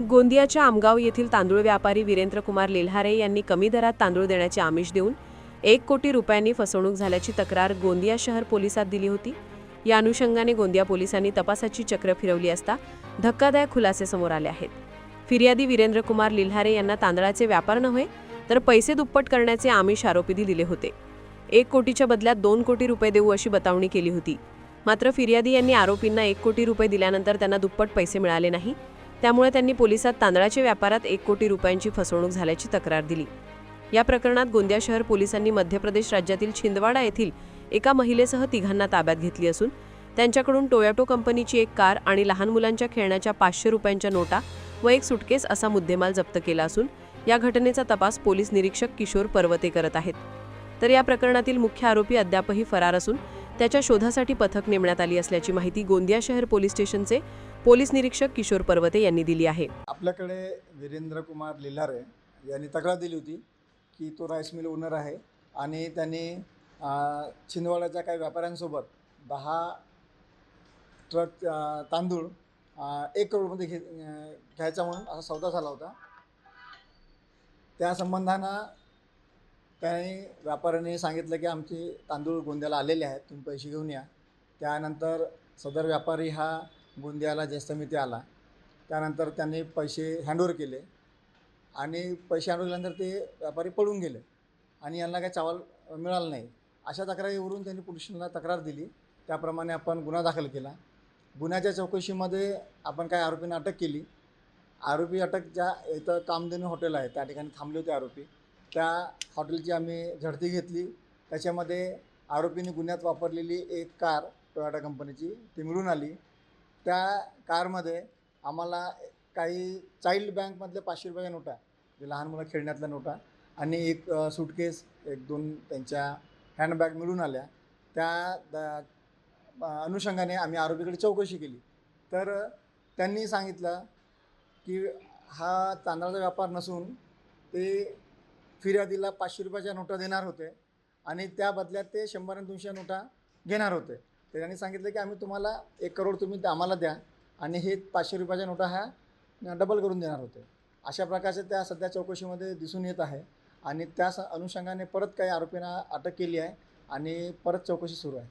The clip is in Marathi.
गोंदियाच्या आमगाव येथील तांदूळ व्यापारी वीरेंद्र कुमार लेल्हारे यांनी कमी दरात तांदूळ देण्याचे आमिष देऊन एक कोटी रुपयांनी फसवणूक झाल्याची तक्रार गोंदिया शहर पोलिसात दिली होती. या अनुषंगाने गोंदिया पोलिसांनी तपासाची चक्र फिरवली असता धक्कादायक खुलासे समोर आले आहेत. फिर्यादी वीरेंद्र कुमार लिल्हारे यांना तांदळाचे व्यापार नव्हे तर पैसे दुप्पट करण्याचे आमिष आरोपींनी दिले होते. एक कोटीच्या बदल्यात दोन कोटी रुपये देऊ अशी बतावणी केली होती. मात्र फिर्यादी यांनी आरोपींना एक कोटी रुपये दिल्यानंतर त्यांना दुप्पट पैसे मिळाले नाही. त्यामुळे त्यांनी पोलिसात तांदळाच्या व्यापारात एक कोटी रुपयांची फसवणूक झाल्याची तक्रार दिली. या प्रकरणात गोंदिया शहर पोलिसांनी मध्य प्रदेश राज्यातील छिंदवाडा येथील एका महिलेसह तिघांना ताब्यात घेतली असून त्यांच्याकडून टोयाटो कंपनीची एक कार आणि लहान मुलांच्या खेळण्याच्या पाचशे रुपयांच्या नोटा व एक सुटकेस असा मुद्देमाल जप्त केला असून या घटनेचा तपास पोलीस निरीक्षक किशोर पर्वते करत आहेत. तर या प्रकरणातील मुख्य आरोपी अद्यापही फरार असून त्याच्या शोधासाठी पथक नेमण्यात आली असल्याची माहिती गोंदिया शहर पोलीस स्टेशनचे पोलीस निरीक्षक किशोर पर्वते यांनी दिली आहे. आपल्याकडे वीरेंद्र कुमार लिल्हारे यांनी तक्रार दिली होती की तो राईस मिल ओनर आहे आणि त्यांनी छिंदवाड्याच्या काही व्यापाऱ्यांसोबत दहा ट्रक तांदूळ एक करोडमध्ये घे घ्यायचा म्हणून असा सौदा झाला होता. त्या संबंधानं त्यांनी व्यापाऱ्यांनी सांगितलं की आमचे तांदूळ गोंद्याला आलेले आहेत तुम्ही पैसे घेऊन या. त्यानंतर सदर व्यापारी हा गोंदियाला जयस्तमिती आला. त्यानंतर त्यांनी पैसे हँडओवर केले आणि पैसे हँडओवर केल्यानंतर ते व्यापारी पळून गेले आणि यांना काही चावल मिळालं नाही. अशा तक्रारीवरून त्यांनी पोलिसांना तक्रार दिली. त्याप्रमाणे आपण गुन्हा दाखल केला. गुन्ह्याच्या चौकशीमध्ये आपण काही आरोपींना अटक केली. आरोपी अटक ज्या इथं कामधेनू हॉटेल आहे त्या ठिकाणी थांबले होते आरोपी. त्या हॉटेलची आम्ही झडती घेतली. त्याच्यामध्ये आरोपींनी गुन्ह्यात वापरलेली एक कार टोयाटा कंपनीची ती मिळून आली. त्या कारमध्ये आम्हाला काही चाइल्ड बँकमधल्या पाचशे रुपयाच्या नोटा जे लहान मुलं खेळण्यातल्या नोटा आणि एक सूटकेस एक दोन त्यांच्या हँडबॅग मिळून आल्या. त्या द- अनुषंगाने आम्ही आरोपीकडे चौकशी केली. तर त्यांनी सांगितलं की हा तांदळाचा व्यापार नसून ते फिर्यादीला पाचशे रुपयाच्या नोटा देणार होते आणि त्या बदल्यात ते शंभर आणि दोनशे नोटा घेणार होते. तर त्यांनी सांगितलं की आम्ही तुम्हाला एक करोड तुम्ही ते आम्हाला द्या आणि हे पाचशे रुपयाच्या नोटा ह्या डबल करून देणार होते. अशा प्रकारचे त्या सध्या चौकशीमध्ये दिसून येत आहे आणि त्या स अनुषंगाने परत काही आरोपींना अटक केली आहे आणि परत चौकशी सुरू आहे.